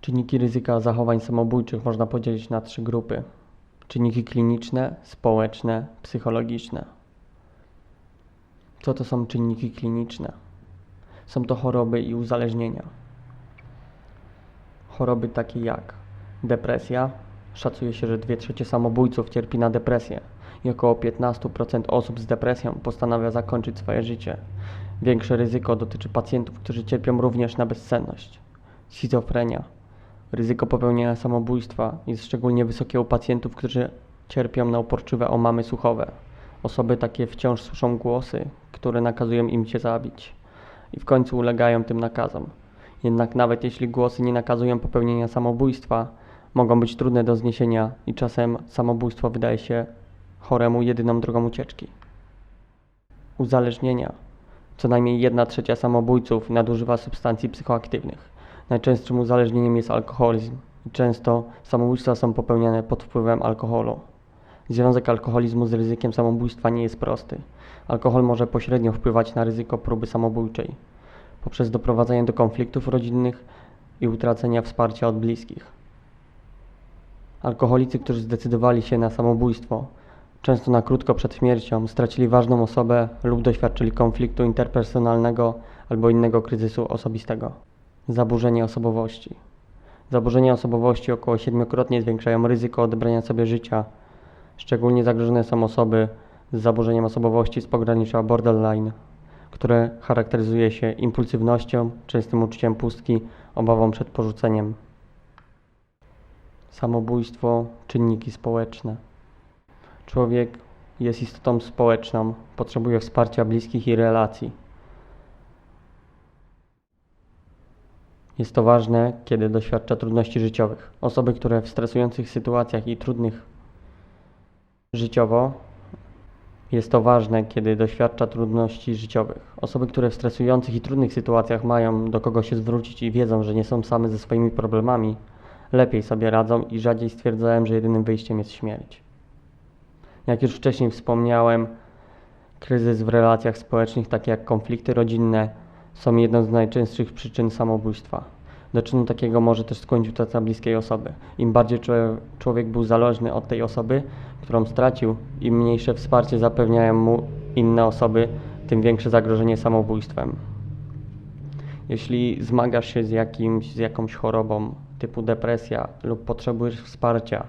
Czynniki ryzyka zachowań samobójczych można podzielić na trzy grupy: czynniki kliniczne, społeczne, psychologiczne. Co to są czynniki kliniczne? Są to choroby i uzależnienia. Choroby takie jak depresja. Szacuje się, że 2 trzecie samobójców cierpi na depresję i około 15% osób z depresją postanawia zakończyć swoje życie. Większe ryzyko dotyczy pacjentów, którzy cierpią również na bezsenność. Schizofrenia. Ryzyko popełnienia samobójstwa jest szczególnie wysokie u pacjentów, którzy cierpią na uporczywe omamy słuchowe. Osoby takie wciąż słyszą głosy, które nakazują im się zabić i w końcu ulegają tym nakazom. Jednak nawet jeśli głosy nie nakazują popełnienia samobójstwa, mogą być trudne do zniesienia i czasem samobójstwo wydaje się choremu jedyną drogą ucieczki. Uzależnienia. Co najmniej 1 trzecia samobójców nadużywa substancji psychoaktywnych. Najczęstszym uzależnieniem jest alkoholizm i często samobójstwa są popełniane pod wpływem alkoholu. Związek alkoholizmu z ryzykiem samobójstwa nie jest prosty. Alkohol może pośrednio wpływać na ryzyko próby samobójczej poprzez doprowadzenie do konfliktów rodzinnych i utracenia wsparcia od bliskich. Alkoholicy, którzy zdecydowali się na samobójstwo, często na krótko przed śmiercią, stracili ważną osobę lub doświadczyli konfliktu interpersonalnego albo innego kryzysu osobistego. Zaburzenie osobowości. Zaburzenia osobowości około siedmiokrotnie zwiększają ryzyko odebrania sobie życia. Szczególnie zagrożone są osoby z zaburzeniem osobowości z pogranicza borderline, które charakteryzuje się impulsywnością, częstym uczuciem pustki, obawą przed porzuceniem. Samobójstwo, czynniki społeczne. Człowiek jest istotą społeczną, potrzebuje wsparcia bliskich i relacji. Jest to ważne, kiedy doświadcza trudności życiowych. Osoby, które w stresujących sytuacjach i trudnych życiowo jest to ważne, kiedy doświadcza trudności życiowych. Osoby, które w stresujących i trudnych sytuacjach mają do kogo się zwrócić i wiedzą, że nie są same ze swoimi problemami, lepiej sobie radzą i rzadziej stwierdzają, że jedynym wyjściem jest śmierć. Jak już wcześniej wspomniałem, kryzys w relacjach społecznych, takie jak konflikty rodzinne, są jedną z najczęstszych przyczyn samobójstwa. Do czynu takiego może też skłonić utrata bliskiej osoby. Im bardziej człowiek- był zależny od tej osoby, którą stracił, im mniejsze wsparcie zapewniają mu inne osoby, tym większe zagrożenie samobójstwem. Jeśli zmagasz się z, jakimś, z jakąś chorobą typu depresja lub potrzebujesz wsparcia,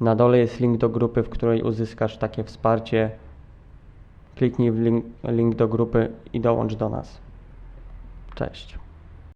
na dole jest link do grupy, w której uzyskasz takie wsparcie. Kliknij w link, link do grupy i dołącz do nas. Cześć.